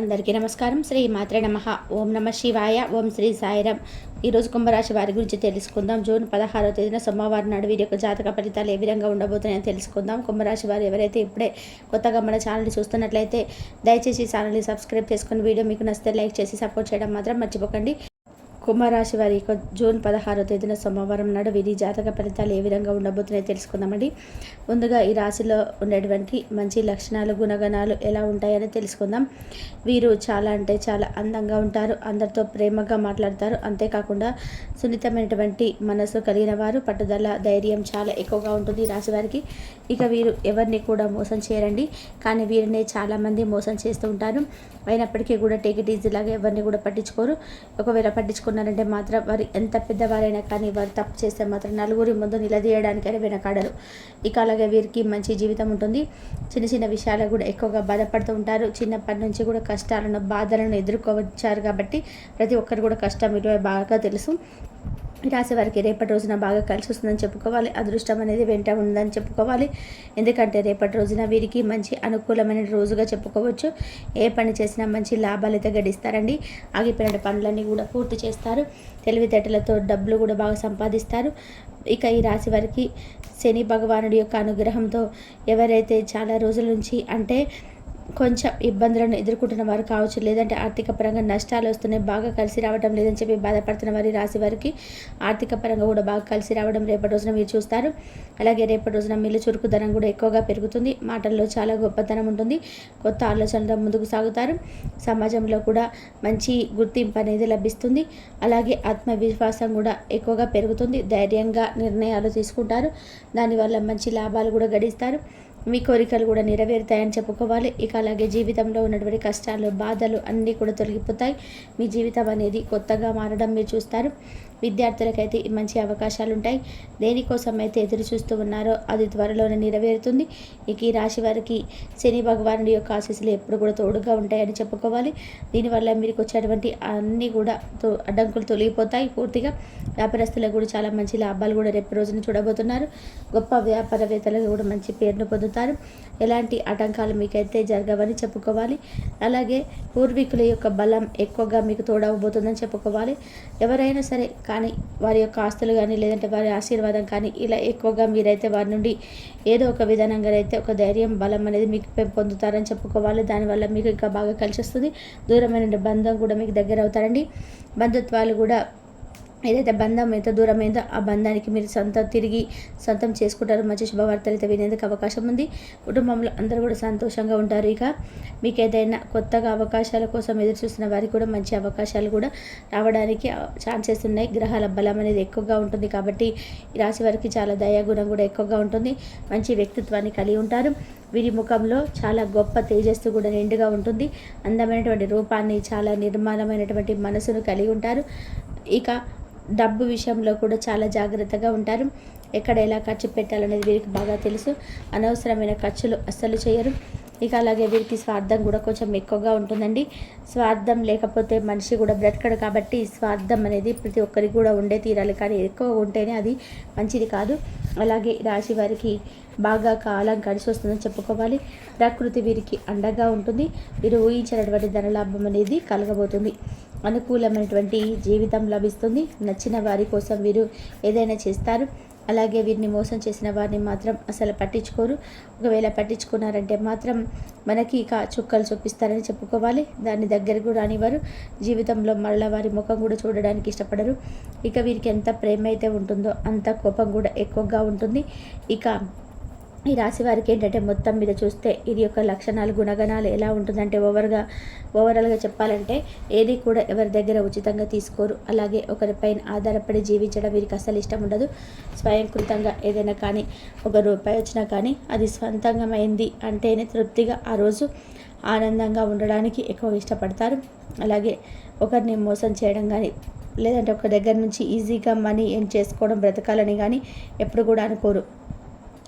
అందరికీ నమస్కారం. శ్రీ మాత్రే నమ. ఓం నమ శివాయ. ఓం శ్రీ సాయిరం. ఈరోజు కుంభరాశి వారి గురించి తెలుసుకుందాం. జూన్ పదహారో తేదీన సోమవారం నాడు వీరి యొక్క జాతక ఫలితాలు ఏ విధంగా ఉండబోతున్నాయో తెలుసుకుందాం. కుంభరాశి వారు ఎవరైతే ఇప్పుడే కొత్తగా మన ఛానల్ని చూస్తున్నట్లయితే దయచేసి ఛానల్ని సబ్స్క్రైబ్ చేసుకుని వీడియో మీకు నచ్చితే లైక్ చేసి సపోర్ట్ చేయడం మాత్రం మర్చిపోకండి. కుంభరాశి వారి యొక్క జూన్ పదహారో తేదీన సోమవారం నాడు వీరి జాతక ఫలితాలు ఏ విధంగా ఉండబోతున్నాయో తెలుసుకుందామండి. ముందుగా ఈ రాశిలో ఉండేటువంటి మంచి లక్షణాలు గుణగణాలు ఎలా ఉంటాయని తెలుసుకుందాం. వీరు చాలా అంటే చాలా అందంగా ఉంటారు అందరితో ప్రేమగా మాట్లాడతారు. అంతేకాకుండా సున్నితమైనటువంటి మనసు కలిగిన వారు పట్టుదల ధైర్యం చాలా ఎక్కువగా ఉంటుంది ఈ రాశి వారికి. ఇక వీరు ఎవరిని కూడా మోసం చేయరండి. కానీ వీరిని చాలామంది మోసం చేస్తూ ఉంటారు. అయినప్పటికీ కూడా టేక్ ఇట్ ఈజీ లాగా ఎవరిని కూడా పట్టించుకోరు. ఒకవేళ ఉన్నారంటే మాత్రం వారు ఎంత పెద్దవారైనా కానీ వారు తప్పు చేస్తే మాత్రం నలుగురి ముందు నిలదీయడానికైనా వెనకాడరు. ఇక అలాగే వీరికి మంచి జీవితం ఉంటుంది. చిన్న చిన్న విషయాలు కూడా ఎక్కువగా బాధపడుతూ ఉంటారు. చిన్నప్పటి నుంచి కూడా కష్టాలను బాధలను ఎదుర్కోవచ్చారు కాబట్టి ప్రతి ఒక్కరు కూడా కష్టం విలువ బాగా తెలుసు. రాసేవారికి రాశి వారికి రేపటి రోజున బాగా కలిసి వస్తుందని చెప్పుకోవాలి. అదృష్టం అనేది వెంట ఉందని చెప్పుకోవాలి. ఎందుకంటే రేపటి రోజున వీరికి మంచి అనుకూలమైన రోజుగా చెప్పుకోవచ్చు. ఏ పని చేసినా మంచి లాభాలు అయితే గడిస్తారండి. ఆగిపోయిన పనులన్నీ కూడా పూర్తి చేస్తారు. తెలివితేటలతో డబ్బులు కూడా బాగా సంపాదిస్తారు. ఇక ఈ రాశి వారికి శని భగవానుడి యొక్క అనుగ్రహంతో ఎవరైతే చాలా రోజుల నుంచి అంటే కొంచెం ఇబ్బందులను ఎదుర్కొంటున్న వారు కావచ్చు లేదంటే ఆర్థిక పరంగా నష్టాలు వస్తున్నాయి బాగా కలిసి రావడం లేదని చెప్పి బాధపడుతున్న వారి రాశి వారికి ఆర్థిక పరంగా కూడా బాగా కలిసి రావడం రేపటి రోజున మీరు చూస్తారు. అలాగే రేపటి రోజున మీలో చురుకుదనం కూడా ఎక్కువగా పెరుగుతుంది. మాటల్లో చాలా గొప్పతనం ఉంటుంది. కొత్త ఆలోచనలతో ముందుకు సాగుతారు. సమాజంలో కూడా మంచి గుర్తింపు అనేది లభిస్తుంది. అలాగే ఆత్మవిశ్వాసం కూడా ఎక్కువగా పెరుగుతుంది. ధైర్యంగా నిర్ణయాలు తీసుకుంటారు. దానివల్ల మంచి లాభాలు కూడా గడిస్తారు. మీ కోరికలు కూడా నెరవేరుతాయని చెప్పుకోవాలి. ఇక అలాగే జీవితంలో ఉన్నటువంటి కష్టాలు బాధలు అన్నీ కూడా తొలగిపోతాయి. మీ జీవితం అనేది కొత్తగా మారడం మీరు చూస్తారు. విద్యార్థులకైతే మంచి అవకాశాలు ఉంటాయి దేనికోసం అయితే ఎదురు చూస్తూ ఉన్నారో అది త్వరలోనే నెరవేరుతుంది. ఇక ఈ రాశి వారికి శని భగవానుడి యొక్క ఆశీస్సులు ఎప్పుడు కూడా తోడుగా ఉంటాయని చెప్పుకోవాలి. దీనివల్ల మీకు వచ్చేటువంటి అన్నీ కూడా అడ్డంకులు తొలగిపోతాయి పూర్తిగా. వ్యాపారస్తులకు కూడా చాలా మంచి లాభాలు కూడా రేపు రోజున చూడబోతున్నారు. గొప్ప వ్యాపారవేత్తలకు కూడా మంచి పేరును పొందుతారు. ఎలాంటి ఆటంకాలు మీకైతే జరగవని చెప్పుకోవాలి. అలాగే పూర్వీకుల యొక్క బలం ఎక్కువగా మీకు తోడవబోతుందని చెప్పుకోవాలి. ఎవరైనా సరే కానీ వారి యొక్క ఆస్తులు కానీ లేదంటే వారి ఆశీర్వాదం కానీ ఇలా ఎక్కువగా మీరైతే వారి నుండి ఏదో ఒక విధానంగా అయితే ఒక ధైర్యం బలం అనేది మీకు పొందుతారని చెప్పుకోవాలి. దానివల్ల మీకు ఇంకా బాగా కలిసి వస్తుంది. దూరమైన బంధం కూడా మీకు దగ్గర అవుతారండి. బంధుత్వాలు కూడా ఏదైతే బంధం ఎంత దూరం అయిందో ఆ బంధానికి మీరు సొంతం తిరిగి సొంతం చేసుకుంటారు. మంచి శుభవార్తలు అయితే వినేందుకు అవకాశం ఉంది. కుటుంబంలో అందరూ కూడా సంతోషంగా ఉంటారు. ఇక మీకు ఏదైనా కొత్తగా అవకాశాల కోసం ఎదురు చూస్తున్న వారికి కూడా మంచి అవకాశాలు కూడా రావడానికి ఛాన్సెస్ ఉన్నాయి. గ్రహాల బలం అనేది ఎక్కువగా ఉంటుంది కాబట్టి ఈ రాశి వారికి చాలా దయాగుణం కూడా ఎక్కువగా ఉంటుంది. మంచి వ్యక్తిత్వాన్ని కలిగి ఉంటారు. వీరి ముఖంలో చాలా గొప్ప తేజస్సు కూడా నిండుగా ఉంటుంది. అందమైనటువంటి రూపాన్ని చాలా నిర్మాణమైనటువంటి మనసును కలిగి ఉంటారు. ఇక డబ్బు విషయంలో కూడా చాలా జాగ్రత్తగా ఉంటారు. ఎక్కడ ఎలా ఖర్చు పెట్టాలనేది వీరికి బాగా తెలుసు. అనవసరమైన ఖర్చులు అస్సలు చేయరు. ఇక అలాగే వీరికి స్వార్థం కూడా కొంచెం ఎక్కువగా ఉంటుందండి. స్వార్థం లేకపోతే మనిషి కూడా బ్రతకడు కాబట్టి స్వార్థం అనేది ప్రతి ఒక్కరికి కూడా ఉండే తీరాలి. కానీ ఎక్కువ ఉంటేనే అది మంచిది కాదు. అలాగే రాశి వారికి బాగా కాలం కలిసి వస్తుందని చెప్పుకోవాలి. ప్రకృతి వీరికి అండగా ఉంటుంది. వీరు ఊహించినటువంటి ధనలాభం అనేది కలగబోతుంది. అనుకూలమైనటువంటి జీవితం లభిస్తుంది. నచ్చిన వారి కోసం వీరు ఏదైనా చేస్తారు. అలాగే వీరిని మోసం చేసిన వారిని మాత్రం అసలు పట్టించుకోరు. ఒకవేళ పట్టించుకున్నారంటే మాత్రం మనకి ఇక చుక్కలు చూపిస్తారని చెప్పుకోవాలి. దాని దగ్గరకు రానివారు జీవితంలో మరలా వారి ముఖం కూడా చూడడానికి ఇష్టపడరు. ఇక వీరికి ఎంత ప్రేమ అయితే ఉంటుందో అంత కోపం కూడా ఎక్కువగా ఉంటుంది. ఇక ఈ రాశి వారికి ఏంటంటే మొత్తం మీద చూస్తే ఇది యొక్క లక్షణాలు గుణగణాలు ఎలా ఉంటుందంటే ఓవర్గా ఓవరాల్గా చెప్పాలంటే ఏది కూడా ఎవరి దగ్గర ఉచితంగా తీసుకోరు. అలాగే ఒకరిపైన ఆధారపడి జీవించడం వీరికి అసలు ఇష్టం ఉండదు. స్వయంకృతంగా ఏదైనా కానీ ఒక రూపాయి వచ్చినా కానీ అది స్వంతంగమైంది అంటేనే తృప్తిగా ఆ రోజు ఆనందంగా ఉండడానికి ఎక్కువ ఇష్టపడతారు. అలాగే ఒకరిని మోసం చేయడం కానీ లేదంటే ఒక దగ్గర నుంచి ఈజీగా మనీ ఏం చేసుకోవడం బ్రతకాలని కానీ ఎప్పుడు కూడా అనుకోరు.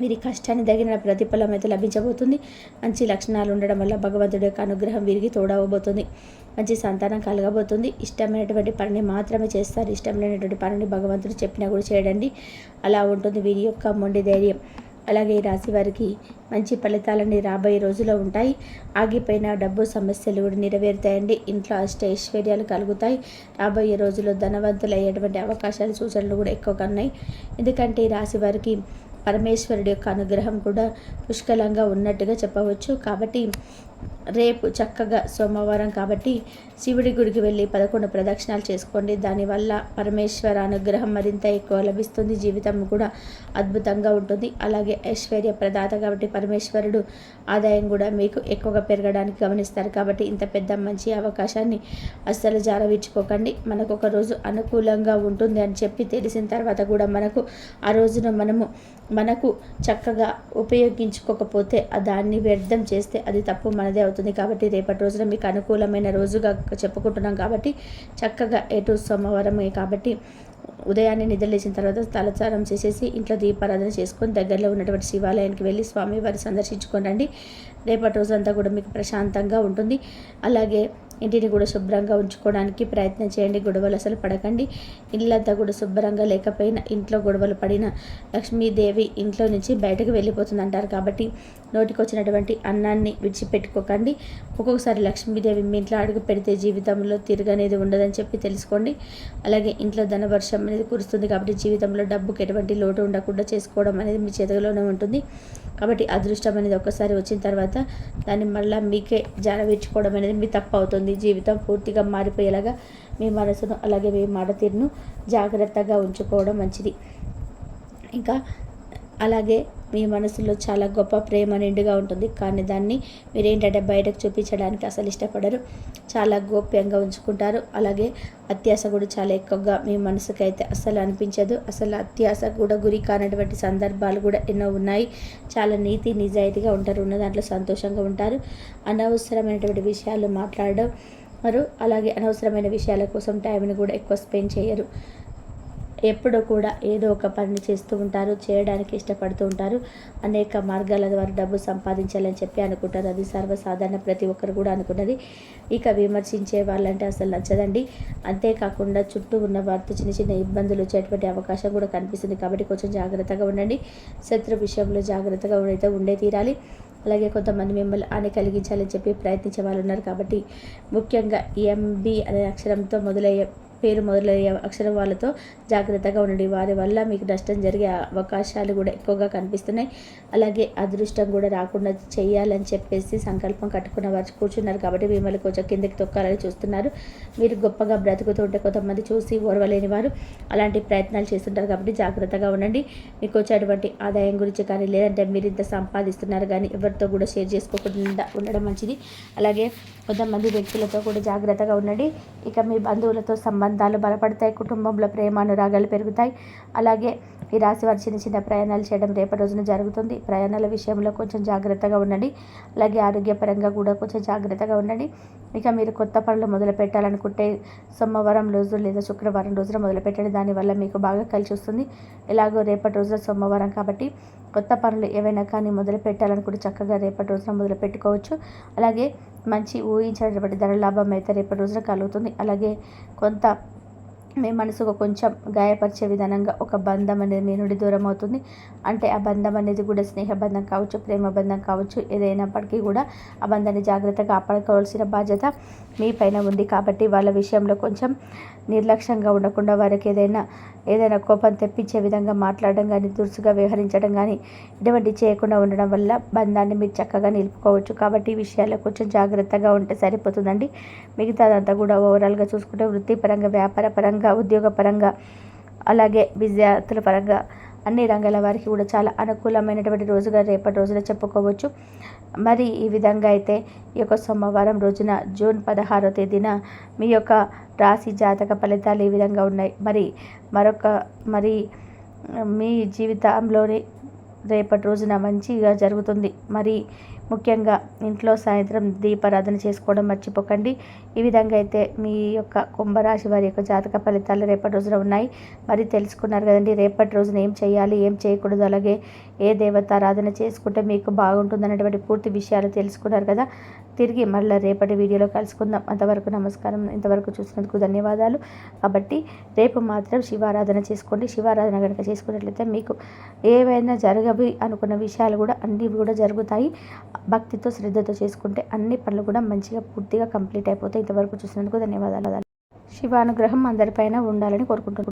వీరి కష్టాన్ని తగిన ప్రతిఫలం అయితే లభించబోతుంది. మంచి లక్షణాలు ఉండడం వల్ల భగవంతుడి యొక్క అనుగ్రహం వీరికి తోడవబోతుంది. మంచి సంతానం కలగబోతుంది. ఇష్టమైనటువంటి పనిని మాత్రమే చేస్తారు. ఇష్టం లేనటువంటి పనిని భగవంతుడు చెప్పినా కూడా చేయడండి. అలా ఉంటుంది వీరి యొక్క మొండి ధైర్యం. అలాగే ఈ రాశి వారికి మంచి ఫలితాలన్నీ రాబోయే రోజుల్లో ఉంటాయి. ఆగిపోయిన డబ్బు సమస్యలు కూడా నెరవేరుతాయండి. ఇంట్లో అష్ట ఐశ్వర్యాలు కలుగుతాయి. రాబోయే రోజుల్లో ధనవంతులు అయ్యేటువంటి అవకాశాలు సూచనలు కూడా ఎక్కువగా ఉన్నాయి. ఎందుకంటే ఈ రాశి వారికి పరమేశ్వరుడి యొక్క అనుగ్రహం కూడా పుష్కలంగా ఉన్నట్టుగా చెప్పవచ్చు. కాబట్టి రేపు చక్కగా సోమవారం కాబట్టి శివుడి గుడికి వెళ్ళి పదకొండు ప్రదక్షిణాలు చేసుకోండి. దానివల్ల పరమేశ్వర అనుగ్రహం మరింత ఎక్కువ లభిస్తుంది. జీవితం కూడా అద్భుతంగా ఉంటుంది. అలాగే ఐశ్వర్య ప్రదాత కాబట్టి పరమేశ్వరుడు ఆదాయం కూడా మీకు ఎక్కువగా పెరగడానికి గమనిస్తారు కాబట్టి ఇంత పెద్ద మంచి అవకాశాన్ని అస్సలు జారవించుకోకండి మనకు ఒక రోజు అనుకూలంగా ఉంటుంది అని చెప్పి తెలిసిన తర్వాత కూడా మనకు ఆ రోజున మనము మనకు చక్కగా ఉపయోగించుకోకపోతే దాన్ని వ్యర్థం చేస్తే అది తప్పు. మనదే అవుతుంది కాబట్టి రేపటి రోజున మీకు అనుకూలమైన రోజుగా చెప్పుకుంటున్నాం కాబట్టి చక్కగా ఎటు సోమవారం కాబట్టి ఉదయాన్నే నిద్రలేసిన తర్వాత తలచారం చేసేసి ఇంట్లో దీపారాధన చేసుకొని దగ్గరలో ఉన్నటువంటి శివాలయానికి వెళ్ళి స్వామివారి సందర్శించుకొని రండి. రేపటి రోజంతా కూడా మీకు ప్రశాంతంగా ఉంటుంది. అలాగే ఇంటిని కూడా శుభ్రంగా ఉంచుకోవడానికి ప్రయత్నం చేయండి. గొడవలు అసలు పడకండి. ఇల్లంతా కూడా శుభ్రంగా లేకపోయినా ఇంట్లో గొడవలు పడిన లక్ష్మీదేవి ఇంట్లో నుంచి బయటకు వెళ్ళిపోతుంది అంటారు కాబట్టి నోటికి వచ్చినటువంటి అన్నాన్ని విడిచిపెట్టుకోకండి. ఒక్కొక్కసారి లక్ష్మీదేవి మీ ఇంట్లో అడుగు పెడితే జీవితంలో తిరగనేది ఉండదని చెప్పి తెలుసుకోండి. అలాగే ఇంట్లో ధనవర్షం అనేది కురుస్తుంది కాబట్టి జీవితంలో డబ్బుకి ఎటువంటి లోటు ఉండకుండా చేసుకోవడం అనేది మీ చేతిలోనే ఉంటుంది. కాబట్టి అదృష్టం అనేది ఒక్కసారి వచ్చిన తర్వాత దాన్ని మళ్ళీ మీకే జారవించుకోవడం అనేది మీ తప్పు అవుతుంది. జీవితం పూర్తిగా మారిపోయేలాగా మీ మనసును అలాగే మీ మాట తీరును జాగ్రత్తగా ఉంచుకోవడం మంచిది. ఇంకా అలాగే మీ మనసులో చాలా గొప్ప ప్రేమ నిండుగా ఉంటుంది. కానీ దాన్ని మీరేంటంటే బయటకు చూపించడానికి అసలు ఇష్టపడరు. చాలా గోప్యంగా ఉంచుకుంటారు. అలాగే అత్యాస కూడా చాలా ఎక్కువగా మీ మనసుకైతే అసలు అనిపించదు. అసలు అత్యాస కూడా గురి కానటువంటి సందర్భాలు కూడా ఎన్నో ఉన్నాయి. చాలా నీతి నిజాయితీగా ఉంటారు. ఉన్న దాంట్లో సంతోషంగా ఉంటారు. అనవసరమైనటువంటి విషయాలు మాట్లాడడం మరి అలాగే అనవసరమైన విషయాల కోసం టైంని కూడా ఎక్కువ స్పెండ్ చేయరు. ఎప్పుడూ కూడా ఏదో ఒక పని చేస్తూ ఉంటారు చేయడానికి ఇష్టపడుతూ ఉంటారు. అనేక మార్గాల ద్వారా డబ్బు సంపాదించాలని చెప్పి అనుకుంటారు. అది సర్వసాధారణ ప్రతి ఒక్కరు కూడా అనుకున్నది. ఇక విమర్శించే వాళ్ళంటే అసలు నచ్చదండి. అంతేకాకుండా చుట్టూ ఉన్న వారితో చిన్న చిన్న ఇబ్బందులు వచ్చేటువంటి అవకాశం కూడా కనిపిస్తుంది. కాబట్టి కొంచెం జాగ్రత్తగా ఉండండి. శత్రు విషయంలో జాగ్రత్తగా అయితే ఉండే తీరాలి. అలాగే కొంతమంది మిమ్మల్ని హాని కలిగించాలని చెప్పి ప్రయత్నించే వాళ్ళు ఉన్నారు కాబట్టి ముఖ్యంగా ఎంబి అనే అక్షరంతో మొదలయ్యే పేరు మొదలయ్యే అక్షరం వాళ్ళతో జాగ్రత్తగా ఉండండి. వారి వల్ల మీకు నష్టం జరిగే అవకాశాలు కూడా ఎక్కువగా కనిపిస్తున్నాయి. అలాగే అదృష్టం కూడా రాకుండా చేయాలని చెప్పేసి సంకల్పం కట్టుకున్న వారు కూర్చున్నారు కాబట్టి మిమ్మల్ని కొంచెం కిందకి తొక్కాలని చూస్తున్నారు. మీరు గొప్పగా బ్రతుకుతుంటే కొంతమంది చూసి ఓర్వలేని వారు అలాంటి ప్రయత్నాలు చేస్తుంటారు కాబట్టి జాగ్రత్తగా ఉండండి. మీకు వచ్చేటువంటి ఆదాయం గురించి కానీ లేదంటే మీరు ఇంత సంపాదిస్తున్నారు కానీ ఎవరితో కూడా షేర్ చేసుకోకుండా ఉండడం మంచిది. అలాగే కొంతమంది వ్యక్తులతో కూడా జాగ్రత్తగా ఉండండి. ఇక మీ బంధువులతో సంబంధాలు బలపడతాయి కుటుంబంలో ప్రేమ అనురాగాలు పెరుగుతాయి. అలాగే ఈ రాశి వారు చిన్న చిన్న ప్రయాణాలు చేయడం రేపటి రోజున జరుగుతుంది. ప్రయాణాల విషయంలో కొంచెం జాగ్రత్తగా ఉండండి. అలాగే ఆరోగ్యపరంగా కూడా కొంచెం జాగ్రత్తగా ఉండండి. ఇక మీరు కొత్త పనులు మొదలు పెట్టాలనుకుంటే సోమవారం రోజు లేదా శుక్రవారం రోజున మొదలు పెట్టండి. దానివల్ల మీకు బాగా కలిసి వస్తుంది. ఎలాగో రేపటి రోజున సోమవారం కాబట్టి కొత్త పనులు ఏవైనా కానీ మొదలు పెట్టాలనుకుంటే చక్కగా రేపటి రోజున మొదలు పెట్టుకోవచ్చు. అలాగే మంచి ఊహించినటువంటి ధర లాభం అయితే రేపటి రోజున కలుగుతుంది. అలాగే కొంత మీ మనసుకు కొంచెం గాయపరిచే విధానంగా ఒక బంధం అనేది మీ నుండి దూరం అవుతుంది అంటే ఆ బంధం అనేది కూడా స్నేహ బంధం కావచ్చు ప్రేమ బంధం కావచ్చు ఏదైనప్పటికీ కూడా ఆ బంధాన్ని జాగ్రత్తగా కాపాడుకోవాల్సిన బాధ్యత మీ పైన ఉంది. కాబట్టి వాళ్ళ విషయంలో కొంచెం నిర్లక్ష్యంగా ఉండకుండా వారికి ఏదైనా ఏదైనా కోపం తెప్పించే విధంగా మాట్లాడడం కానీ దురుసుగా వ్యవహరించడం కానీ ఇటువంటి చేయకుండా ఉండడం వల్ల బంధాన్ని మీరు చక్కగా నిలుపుకోవచ్చు. కాబట్టి ఈ విషయాల్లో కొంచెం జాగ్రత్తగా ఉంటే సరిపోతుందండి. మిగతాదంతా కూడా ఓవరాల్గా చూసుకుంటే వృత్తిపరంగా వ్యాపార పరంగా ఉద్యోగపరంగా అలాగే విద్యార్థుల పరంగా అన్ని రంగాల వారికి కూడా చాలా అనుకూలమైనటువంటి రోజుగా రేపటి రోజున చెప్పుకోవచ్చు. మరి ఈ విధంగా అయితే ఈ యొక్క సోమవారం రోజున జూన్ పదహారో తేదీన మీ యొక్క రాశి జాతక ఫలితాలు ఈ విధంగా ఉన్నాయి? మరి మరొక మరి మీ జీవితంలోని రేపటి రోజున మంచిగా జరుగుతుంది. మరి ముఖ్యంగా ఇంట్లో సాయంత్రం దీపారాధన చేసుకోవడం మర్చిపోకండి. ఈ విధంగా అయితే మీ యొక్క కుంభరాశి వారి యొక్క జాతక ఫలితాలు రేపటి రోజున ఉన్నాయి. మరి తెలుసుకున్నారు కదండి రేపటి రోజున ఏం చేయాలి ఏం చేయకూడదు అలాగే ఏ దేవత ఆరాధన చేసుకుంటే మీకు బాగుంటుంది అనేటువంటి పూర్తి విషయాలు తెలుసుకున్నారు కదా. తిరిగి మళ్ళీ రేపటి వీడియోలో కలుసుకుందాం. అంతవరకు నమస్కారం. ఇంతవరకు చూసినందుకు ధన్యవాదాలు. కాబట్టి రేపు మాత్రం శివారాధన చేసుకోండి. శివారాధన కనుక చేసుకున్నట్లయితే మీకు ఏవైనా జరగవి అనుకున్న విషయాలు కూడా అన్నీ కూడా జరుగుతాయి. భక్తితో శ్రద్ధతో చేసుకుంటే అన్ని పనులు కూడా మంచిగా పూర్తిగా కంప్లీట్ అయిపోతాయి. ఇంతవరకు చూసినందుకు ధన్యవాదాలు. శివానుగ్రహం అందరిపైన ఉండాలని కోరుకుంటున్నాను.